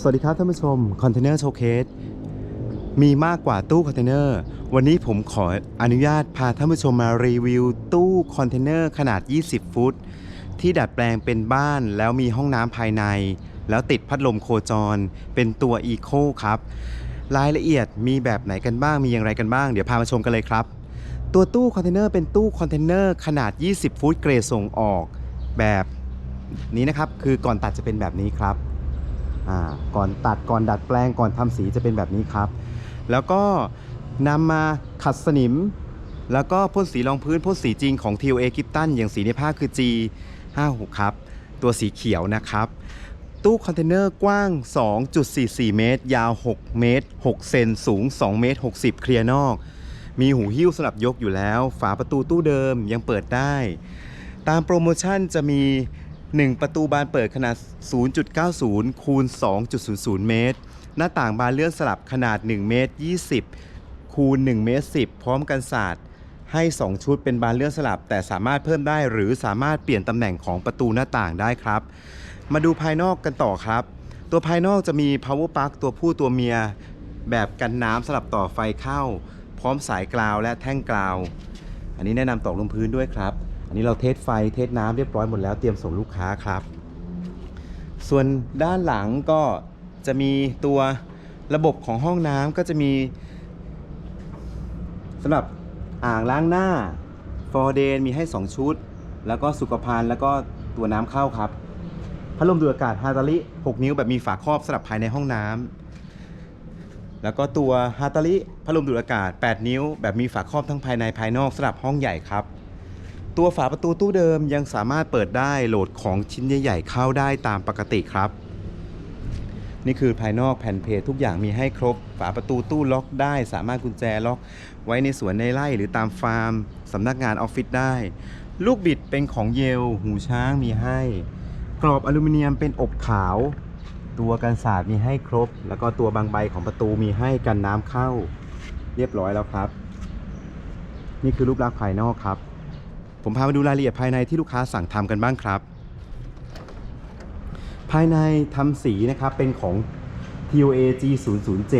สวัสดีครับท่านผู้ชมคอนเทนเนอร์โชว์เคสมีมากกว่าตู้คอนเทนเนอร์วันนี้ผมขออนุญาตพาท่านผู้ชมมารีวิวตู้คอนเทนเนอร์ขนาด 20 ฟุต ที่ดัดแปลงเป็นบ้านแล้วมีห้องน้ำภายใน แล้วติดพัดลมโคจร เป็นตัวอีโคครับ รายละเอียดมีแบบไหนกันบ้างมีอย่างไรกันบ้าง เดี๋ยวพามาชมกันเลยครับ ตัวตู้คอนเทนเนอร์เป็นตู้คอนเทนเนอร์ขนาด 20 ฟุตเกรดส่งออกแบบนี้นะครับคือก่อนตัดจะเป็นแบบนี้ครับ อ่าก่อนตัดก่อนดัดแปลงก่อนทำสีจะเป็นแบบนี้ครับ แล้วก็นำมาขัดสนิม แล้วก็พ่นสีรองพื้นพ่นสีจริงของ TOA กิปตันอย่างสีในภาคือ G 5 6ครับ ตัวสีเขียวนะครับ ตู้คอนเทนเนอร์กว้าง 2.44 เมตร ยาว 6 เมตร 6 เซนสูง 2 เมตร 60 เคลียร์นอก มีหูหิ้วสำหรับยกอยู่แล้ว ฝาประตูตู้เดิมยังเปิดได้ ตามโปรโมชั่นจะมี 1 ประตูบานเปิดขนาด 0.90 คูณ 2.00 เมตร หน้าต่างบานเลื่อนสลับขนาด 1 เมตร 20 คูณ 1 เมตร 10 พร้อมกันศาสตร์ให้ 2 ชุดเป็นบานเลื่อนสลับ แต่สามารถเพิ่มได้หรือสามารถเปลี่ยนตำแหน่งของประตูหน้าต่างได้ครับ มาดูภายนอกกันต่อครับ ตัวภายนอกจะมี power plug ตัวผู้ตัวเมีย แบบกันน้ำสลับต่อไฟเข้า พร้อมสายกราวและแท่งกราว อันนี้แนะนำตอกลงพื้นด้วยครับ นนี้เราเทสไฟเทสน้ำเรียบร้อยหมดแล้วเตรียมส่งลูกค้าครับ ส่วนด้านหลังก็จะมีตัวระบบของห้องน้ำก็จะมีสำหรับอ่างล้างหน้าฟอร์เดนมีให้ 2 ชุด แล้วก็สุขภัณฑ์แล้วก็ตัวน้ำเข้าครับพัดลมดูดอากาศฮาตาลิ6 นิ้วแบบมีฝาครอบสำหรับภายในห้องน้ำแล้วก็ตัวฮาตาลิพัดลมดูดอากาศ 8 นิ้ว แบบมีฝาครอบทั้งภายในภายนอกสำหรับห้องใหญ่ครับ ตัวฝาประตูตู้เดิมยังสามารถเปิดได้โหลดของชิ้นใหญ่ๆเข้าได้ตามปกติครับ นี่คือภายนอกแผ่นเพจทุกอย่างมีให้ครบ ฝาประตูตู้ล็อกได้ สามารถกุญแจล็อก ไว้ในสวนในไร่หรือตามฟาร์มสำนักงานออฟฟิศได้ ลูกบิดเป็นของเยล หูช้างมีให้ กรอบอลูมิเนียมเป็นอบขาว ตัวกันศาสตร์มีให้ครบ แล้วก็ตัวบางใบของประตูมีให้กันน้ำเข้า เรียบร้อยแล้วครับ นี่คือรูปลักษณ์ภายนอกครับ ผมพามาดูรายละเอียดภายในที่ลูกค้าสั่งทำกันบ้างครับ ภายในทำสีนะครับเป็นของ TOA G007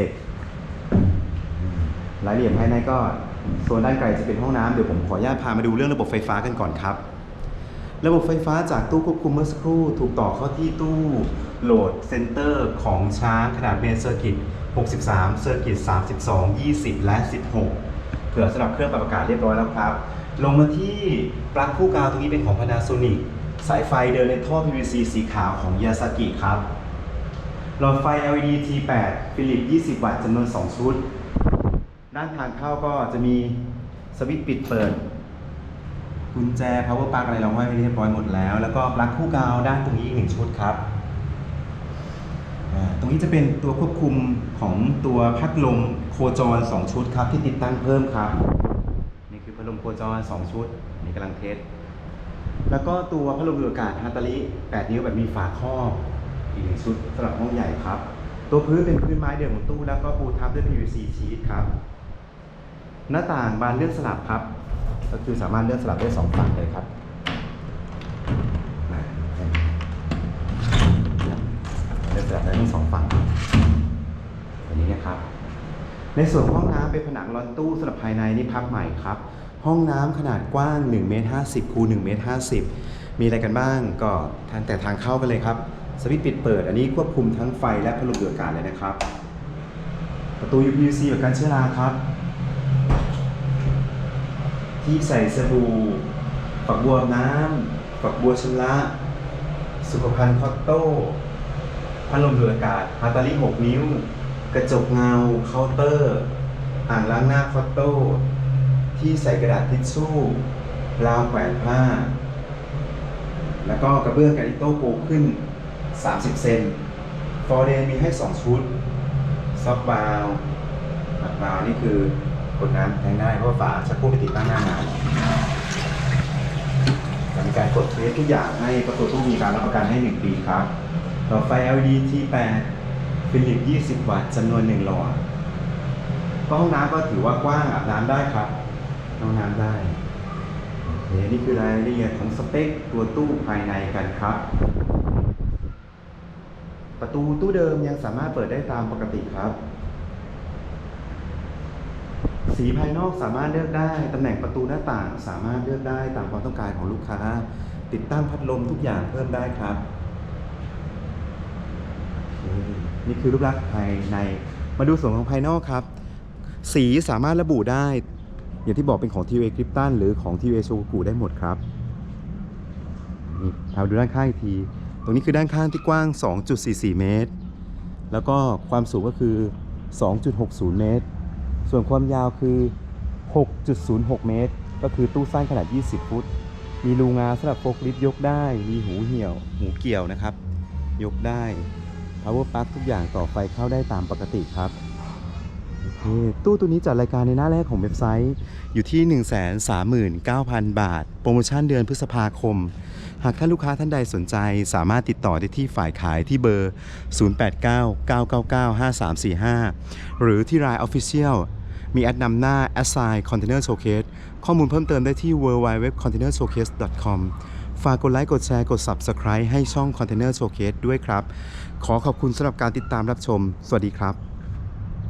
รายละเอียดภายในก็โซนด้านไกลจะเป็นห้องน้ำเดี๋ยวผมขออนุญาตพามาดูเรื่องระบบไฟฟ้ากันก่อนครับ ระบบไฟฟ้าจากตู้ควบคุมเมื่อสักครู่ถูกต่อเข้าที่ตู้โหลดเซนเตอร์ของช้างขนาดเมนเซอร์กิต63เซอร์กิต32 20 และ 16 เผื่อสำหรับเครื่องปรับอากาศเรียบร้อยแล้วครับ ลงมาที่ปลั๊กคู่กาวตรงนี้เป็นของ Panasonic สายไฟเดินในท่อ PVC สีขาวของ Yasaki ครับ หลอดไฟ LED T8 ฟิลิป 20 วัตต์จำนวน 2 ชุด ด้านทางเข้าก็จะมีสวิตช์ปิดเปิด กุญแจ power plug อะไรเราห้อยไว้เรียบร้อยหมดแล้ว แล้วก็ปลั๊กคู่กาวด้านตรงนี้อีกหนึ่งชุดครับตรงนี้จะเป็นตัวควบคุมของตัวพัดลมโคจร 2 ชุดครับที่ติดตั้งเพิ่มครับ ลมโคจร2ชุดนี่กำลังเทสแล้วก็ตัวพัดลมดูดอากาศฮาตาลิ8นิ้วแบบมีฝาครอบอีกหนึ่งชุดสำหรับห้องใหญ่ครับ ตัวพื้นเป็นพื้นไม้เดิมของตู้ แล้วก็ปูทับด้วย PVC ชีทครับ หน้าต่างบานเลื่อนสลับครับ ก็คือสามารถเลื่อนสลับได้สองฝั่งเลยครับเลื่อนสลับได้ทั้งสองฝั่งแบบนี้นะครับ ในส่วนห้องน้ำเป็นผนังลอนตู้สำหรับภายในนี่พับใหม่ครับ ห้องน้ำขนาดกว้าง1เมตร50คูณ1เมตร50 มีอะไรกันบ้างก็ทางแต่ทางเข้ากันเลยครับ สวิตช์ปิดเปิด อันนี้ควบคุมทั้งไฟและพัดลมดูดอากาศเลยนะครับ ประตู UPVC แบบการเชื้อราครับ ที่ใส่สบู่ฝักบัวน้ำฝักบัวชำระ สุขภัณฑ์คอตโต้พัดลมดูดอากาศฮาตาลิ6นิ้ว กระจกเงาเคาน์เตอร์ อ่างล้างหน้าคอตโต้ ที่ใส่กระดาษทิชชู่ราวแขวนผ้า แล้วก็กระเบื้องกรนิโต้ปูขึ้น 30 เซนฟอร์เดนมีให้ 2 ชุด ซอฟบาวบัดบาวนี่คือกดน้ำแทงได้เพราะฝาชักโครกไม่ติดตั้งหน้างานจะมีการกดเทสทุกอย่างให้ประตูตู้มีการรับประกันให้ 1 ปีครับ ต่อไฟ LED T8 ฟิลิป 20 วัตต์จำนวน 1 หลอดก็ห้องน้ำก็ถือว่ากว้างอาบน้ำได้ครับ ห้องน้ำได้โอเคนี่คือรายละเอียดของสเปคตัวตู้ภายในกันครับ ประตูตู้เดิมยังสามารถเปิดได้ตามปกติครับ สีภายนอกสามารถเลือกได้ ตำแหน่งประตูหน้าต่างสามารถเลือกได้ตามความต้องการของลูกค้า ติดตั้งพัดลมทุกอย่างเพิ่มได้ครับ นี่คือรูปลักษณ์ภายใน มาดูส่วนของภายนอกครับ สีสามารถระบุได้ อย่างที่บอกเป็นของ TVA Krypton หรือของ TVA Shogoku ได้หมดครับนี่พาดูด้านข้างอีกที ตรงนี้คือด้านข้างที่กว้าง 2.44 เมตร แล้วก็ความสูงก็คือ 2.60 เมตร ส่วนความยาวคือ 6.06 เมตร ก็คือตู้สั้นขนาด 20 ฟุต มีรูงาสำหรับโฟกลิฟต์ยกได้ มีหูเหี่ยว หูเกี่ยวนะครับ ยกได้ power plug ทุกอย่างต่อไฟเข้าได้ตามปกติครับ ตู้ตัวนี้จัดรายการในหน้าแรกของเว็บไซต์อยู่ที่ 139,000 บาท โปรโมชั่นเดือนพฤษภาคม หากท่านลูกค้าท่านใดสนใจสามารถติดต่อได้ที่ฝ่ายขายที่เบอร์ 0899995345 หรือที่ Line Official มีแอดนำหน้า assign container showcase ข้อมูลเพิ่มเติมได้ที่ www.containershowcase.com ฝากกดไลค์ กดแชร์ กด Subscribe ให้ช่อง Container Showcase ด้วยครับ ขอขอบคุณสำหรับการติดตามรับชม สวัสดีครับ